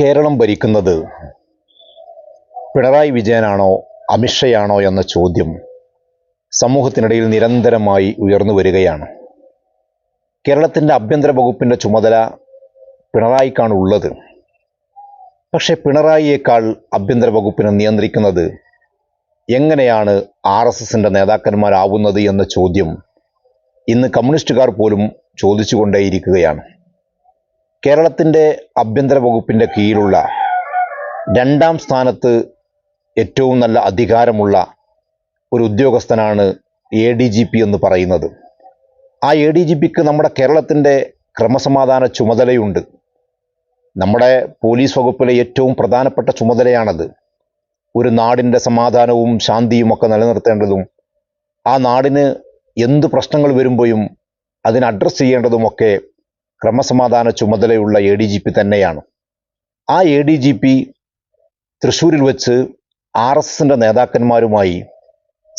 കേരളം ഭരിക്കുന്നത് പിണറായി വിജയനാണോ അമിഷയാണോ എന്ന ചോദ്യം സമൂഹത്തിനിടയിൽ നിരന്തരമായി ഉയർന്നു വരികയാണ്. കേരളത്തിന്റെ ആഭ്യന്തര വകുപ്പിന്റെ ചുമതല പിണറായിക്കാണ് ഉള്ളത്. പക്ഷേ പിണറായിയേക്കാൾ ആഭ്യന്തര വകുപ്പിനെ നിയന്ത്രിക്കുന്നത് എങ്ങനെയാണ് ആർ എസ് എസിന്റെ നേതാക്കന്മാരാവുന്നത് എന്ന ചോദ്യം ഇന്ന് കമ്മ്യൂണിസ്റ്റുകാർ പോലും ചോദിച്ചുകൊണ്ടേയിരിക്കുകയാണ്. കേരളത്തിന്റെ ആഭ്യന്തര വകുപ്പിന്റെ കീഴിലുള്ള രണ്ടാം സ്ഥാനത്ത് ഏറ്റവും നല്ല അധികാരമുള്ള ഒരു ഉദ്യോഗസ്ഥനാണ് എ ഡി ജി പി എന്ന് പറയുന്നത്. ആ എ ഡി ജി പിക്ക് നമ്മുടെ കേരളത്തിന്റെ ക്രമസമാധാന ചുമതലയുണ്ട്. നമ്മുടെ പോലീസ് വകുപ്പിലെ ഏറ്റവും പ്രധാനപ്പെട്ട ചുമതലയാണത്. ഒരു നാടിന്റെ സമാധാനവും ശാന്തിയും ഒക്കെ നിലനിർത്തേണ്ടതും ആ നാടിന് എന്ത് പ്രശ്നങ്ങൾ വരുമ്പോഴും അതിന് അഡ്രസ്സ് ചെയ്യേണ്ടതുമൊക്കെ ക്രമസമാധാന ചുമതലയുള്ള എ ഡി ജി പി തന്നെയാണ്. ആ എ ഡി ജി പി തൃശ്ശൂരിൽ വെച്ച് ആർ എസ് എസിന്റെ നേതാക്കന്മാരുമായി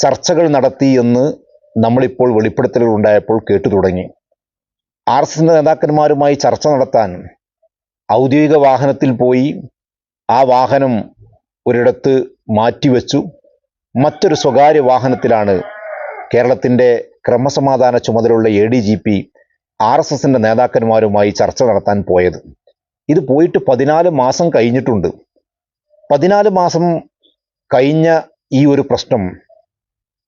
ചർച്ചകൾ നടത്തി എന്ന് നമ്മളിപ്പോൾ വെളിപ്പെടുത്തലുകൾ ഉണ്ടായപ്പോൾ കേട്ടു തുടങ്ങി. ആർ എസ് എസിന്റെ നേതാക്കന്മാരുമായി ചർച്ച നടത്താൻ ഔദ്യോഗിക വാഹനത്തിൽ പോയി ആ വാഹനം ഒരിടത്ത് മാറ്റിവെച്ചു. മറ്റൊരു സ്വകാര്യ വാഹനത്തിലാണ് കേരളത്തിന്റെ ക്രമസമാധാന ചുമതലയുള്ള A D G P R S എസിന്റെ നേതാക്കന്മാരുമായി ചർച്ച നടത്താൻ പോയത്. ഇത് പോയിട്ട് പതിനാല് മാസം കഴിഞ്ഞിട്ടുണ്ട്. പതിനാല് മാസം കഴിഞ്ഞ ഈ ഒരു പ്രശ്നം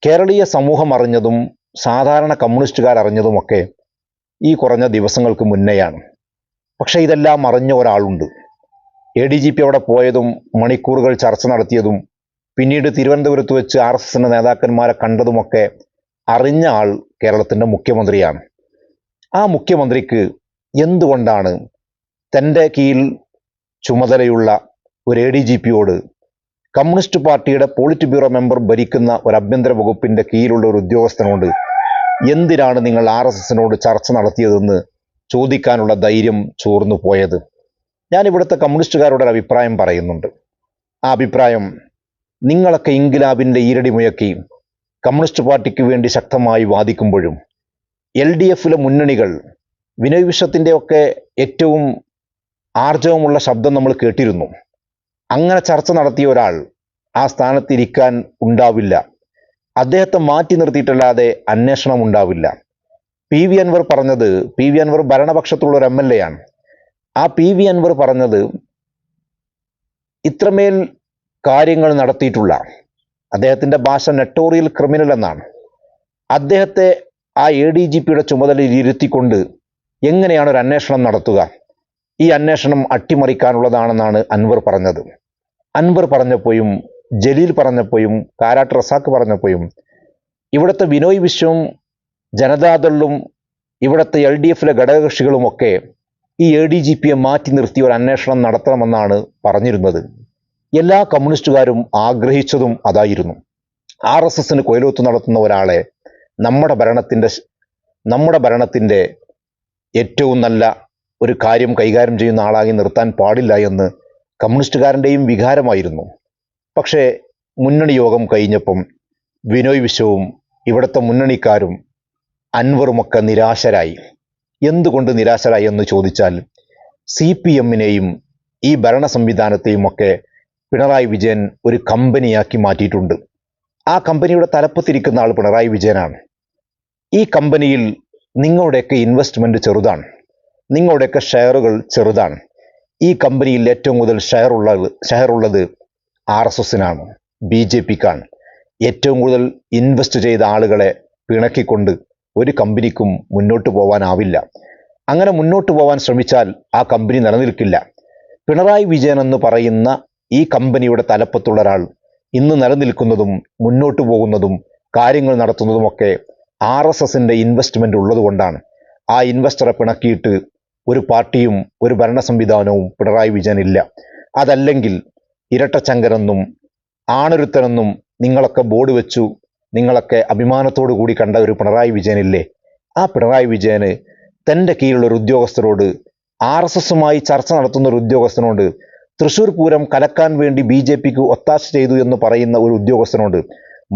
കേരളീയ സമൂഹം അറിഞ്ഞതും സാധാരണ കമ്മ്യൂണിസ്റ്റുകാർ അറിഞ്ഞതുമൊക്കെ ഈ കുറഞ്ഞ ദിവസങ്ങൾക്ക് മുന്നെയാണ്. പക്ഷേ ഇതെല്ലാം അറിഞ്ഞ ഒരാളുണ്ട്. എ ഡി ജി പി അവിടെ പോയതും മണിക്കൂറുകൾ ചർച്ച നടത്തിയതും പിന്നീട് തിരുവനന്തപുരത്ത് വെച്ച് ആർ എസ് എസിന്റെ നേതാക്കന്മാരെ കണ്ടതുമൊക്കെ അറിഞ്ഞ ആൾ കേരളത്തിന്റെ മുഖ്യമന്ത്രിയാണ്. ആ മുഖ്യമന്ത്രിക്ക് എന്തുകൊണ്ടാണ് തന്റെ കീഴിൽ ചുമതലയുള്ള ഒരു എ ഡി ജി പിയോട് കമ്മ്യൂണിസ്റ്റ് പാർട്ടിയുടെ പോളിറ്റ് ബ്യൂറോ മെമ്പർ ഭരിക്കുന്ന ഒരു ആഭ്യന്തര വകുപ്പിന്റെ കീഴിലുള്ള ഒരു ഉദ്യോഗസ്ഥനോട് എന്തിനാണ് നിങ്ങൾ ആർ എസ് എസിനോട് ചർച്ച നടത്തിയതെന്ന് ചോദിക്കാനുള്ള ധൈര്യം ചോർന്നു പോയത്? ഞാൻ ഇവിടുത്തെ കമ്മ്യൂണിസ്റ്റുകാരുടെ ഒരു അഭിപ്രായം പറയുന്നുണ്ട്. ആ അഭിപ്രായം നിങ്ങളൊക്കെ ഇൻകിലാബിന്റെ ഈരടി മുയക്കി കമ്മ്യൂണിസ്റ്റ് പാർട്ടിക്ക് വേണ്ടി ശക്തമായി വാദിക്കുമ്പോഴും എൽ ഡി എഫിലെ മുന്നണികൾ വിനയ് വിശ്വത്തിന്റെ ഒക്കെ ഏറ്റവും ആർജവമുള്ള ശബ്ദം നമ്മൾ കേട്ടിരുന്നു. അങ്ങനെ ചർച്ച നടത്തിയ ഒരാൾ ആ സ്ഥാനത്തിരിക്കാൻ ഉണ്ടാവില്ല. അദ്ദേഹത്തെ മാറ്റി നിർത്തിയിട്ടല്ലാതെ അന്വേഷണം ഉണ്ടാവില്ല. പി വി അൻവർ പറഞ്ഞത് പി വി അൻവർ ഭരണപക്ഷത്തുള്ള ഒരു എം എൽ എ ആണ്. ആ പി വി അൻവർ പറഞ്ഞത് ഇത്രമേൽ കാര്യങ്ങൾ നടത്തിയിട്ടുള്ള അദ്ദേഹത്തിന്റെ ഭാഷ നെട്ടോറിയൽ ക്രിമിനൽ എന്നാണ്. അദ്ദേഹത്തെ ആ എ ഡി ജി പിയുടെ ചുമതലയിൽ ഇരുത്തിക്കൊണ്ട് എങ്ങനെയാണ് ഒരു അന്വേഷണം നടത്തുക? ഈ അന്വേഷണം അട്ടിമറിക്കാനുള്ളതാണെന്നാണ് അൻവർ പറഞ്ഞത്. അൻവർ പറഞ്ഞപ്പോഴും ജലീൽ പറഞ്ഞപ്പോഴും കാരാട്ട് റസാക്ക് പറഞ്ഞപ്പോഴും ഇവിടുത്തെ വിനോയ് വിശ്വവും ജനതാദളും ഇവിടുത്തെ എൽ ഡി എഫിലെ ഘടകകക്ഷികളുമൊക്കെ ഈ എ ഡി ജി പിയെ മാറ്റി നിർത്തി ഒരു അന്വേഷണം നടത്തണമെന്നാണ് പറഞ്ഞിരുന്നത്. എല്ലാ കമ്മ്യൂണിസ്റ്റുകാരും ആഗ്രഹിച്ചതും അതായിരുന്നു. ആർ എസ് എസിന് കൊയിലോത്ത് നടത്തുന്ന ഒരാളെ നമ്മുടെ ഭരണത്തിന്റെ നമ്മുടെ ഭരണത്തിന്റെ ഏറ്റവും നല്ല ഒരു കാര്യം കൈകാര്യം ചെയ്യുന്ന ആളായി നിർത്താൻ പാടില്ല എന്ന് കമ്മ്യൂണിസ്റ്റുകാരന്റെയും വികാരമായിരുന്നു. പക്ഷേ മുന്നണി യോഗം കഴിഞ്ഞപ്പം വിനോയ് വിശ്വവും ഇവിടുത്തെ മുന്നണിക്കാരും അൻവറുമൊക്കെ നിരാശരായി. എന്തുകൊണ്ട് നിരാശരായി എന്ന് ചോദിച്ചാൽ സി പി എമ്മിനെയും ഈ ഭരണ സംവിധാനത്തെയും ഒക്കെ പിണറായി വിജയൻ ഒരു കമ്പനിയാക്കി മാറ്റിയിട്ടുണ്ട്. ആ കമ്പനിയുടെ തലപ്പത്തിരിക്കുന്ന ആൾ പിണറായി വിജയനാണ്. ഈ കമ്പനിയിൽ നിങ്ങളുടെയൊക്കെ ഇൻവെസ്റ്റ്മെന്റ് ചെറുതാണ്. നിങ്ങളുടെയൊക്കെ ഷെയറുകൾ ചെറുതാണ്. ഈ കമ്പനിയിൽ ഏറ്റവും കൂടുതൽ ഷെയർ ഉള്ളത് ഷെയർ ഉള്ളത് ആർ എസ് എസിനാണ് ബി ജെ പിക്കാണ്. ഏറ്റവും കൂടുതൽ ഇൻവെസ്റ്റ് ചെയ്ത ആളുകളെ പിണക്കിക്കൊണ്ട് ഒരു കമ്പനിക്കും മുന്നോട്ട് പോകാനാവില്ല അങ്ങനെ മുന്നോട്ട് പോകാൻ ശ്രമിച്ചാൽ ആ കമ്പനി നിലനിൽക്കില്ല. പിണറായി വിജയൻ എന്ന് പറയുന്ന ഈ കമ്പനിയുടെ തലപ്പത്തുള്ള ഒരാൾ ഇന്ന് നിലനിൽക്കുന്നതും മുന്നോട്ടു പോകുന്നതും കാര്യങ്ങൾ നടത്തുന്നതുമൊക്കെ ആർ എസ് എസിന്റെ ഇൻവെസ്റ്റ്മെന്റ് ഉള്ളതുകൊണ്ടാണ്. ആ ഇൻവെസ്റ്ററെ പിണക്കിയിട്ട് ഒരു പാർട്ടിയും ഒരു ഭരണ സംവിധാനവും പിണറായി വിജയനില്ല. അതല്ലെങ്കിൽ ഇരട്ടച്ചങ്കരെന്നും ആണൊരുത്തനെന്നും നിങ്ങളൊക്കെ ബോർഡ് വെച്ചു നിങ്ങളൊക്കെ അഭിമാനത്തോടു കൂടി കണ്ട ഒരു പിണറായി വിജയനില്ലേ? ആ പിണറായി വിജയന് തന്റെ കീഴിലുള്ള ഒരു ഉദ്യോഗസ്ഥരോട് ആർ എസ് എസുമായി ചർച്ച നടത്തുന്ന ഒരു ഉദ്യോഗസ്ഥനോട് തൃശൂർ പൂരം കലക്കാൻ വേണ്ടി ബി ജെ പിക്ക് ഒത്താശ ചെയ്തു എന്ന് പറയുന്ന ഒരു ഉദ്യോഗസ്ഥനോട്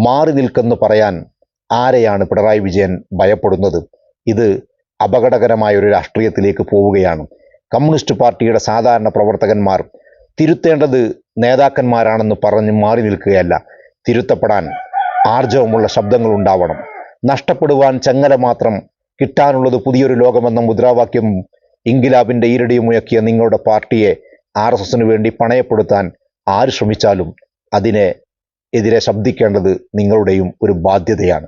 മാറി നിൽക്കെന്ന് പറയാൻ ആരെയാണ് പിണറായി വിജയൻ ഭയപ്പെടുന്നത്? ഇത് അപകടകരമായ ഒരു രാഷ്ട്രീയത്തിലേക്ക് പോവുകയാണ്. കമ്മ്യൂണിസ്റ്റ് പാർട്ടിയുടെ സാധാരണ പ്രവർത്തകന്മാർ തിരുത്തേണ്ടത് നേതാക്കന്മാരാണെന്ന് പറഞ്ഞ് മാറി നിൽക്കുകയല്ല. തിരുത്തപ്പെടാൻ ആർജവമുള്ള ശബ്ദങ്ങൾ ഉണ്ടാവണം. നഷ്ടപ്പെടുവാൻ ചങ്ങല മാത്രം കിട്ടാനുള്ളത് പുതിയൊരു ലോകമെന്ന മുദ്രാവാക്യം ഇൻകിലാബിന്റെ ഈരടിയും മുഴക്കിയ നിങ്ങളുടെ പാർട്ടിയെ ആർ എസ് എസിന് വേണ്ടി പണയപ്പെടുത്താൻ ആര് ശ്രമിച്ചാലും അതിനെ എതിരെ ശബ്ദിക്കേണ്ടത് നിങ്ങളുടെയും ഒരു ബാധ്യതയാണ്.